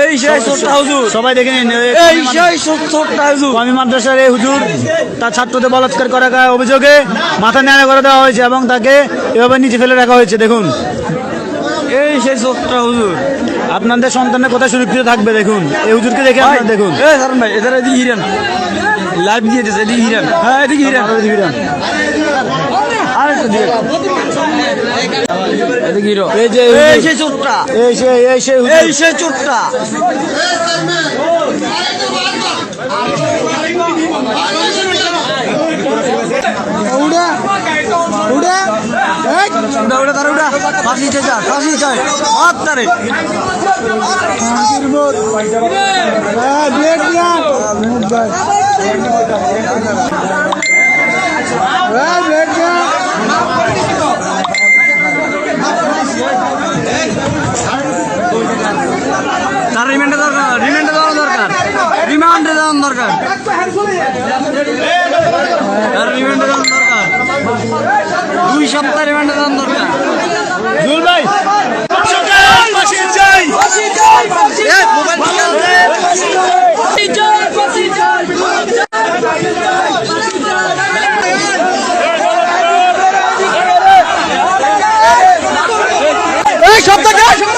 এই সেই ছোট্টা হুজুর। সবাই দেখে নিন এই সেই ছোট্টা হুজুর। কমি মাদ্রাসার এই হুজুর তার ছাত্রদের বলাৎকার করার অভিযোগে মাথা ন্যাড়া করে দেওয়া হয়েছে এবং তাকে এভাবে নিচে ফেলে রাখা হয়েছে। দেখুন। এই সেই ছোট্টা হুজুর। আপনাদের সন্তানের কোথায় সুরক্ষিত থাকবে দেখুন। এই হুজুরকে দেখে আপনারা দেখুন। এই সারণ ভাই এদের এদিকে হিরেন। লাইভ দিয়ে দিয়েছে এদিকে হিরেন। হ্যাঁ এদিকে হিরেন। আপনারা দেখবেন। আরেকটা দিয়ে এদিকে হিরো এই সেই ছোট্টা এই সেই এই সেই সেই ছোট্টা উড়া উড়া তারা উড়া ফাঁসি চাই হাত তার কারণ দরকার। তার রিমান্ডের কারণ দরকার। দুই সপ্তাহ রিমান্ডের কারণ দরকার। সব থেকে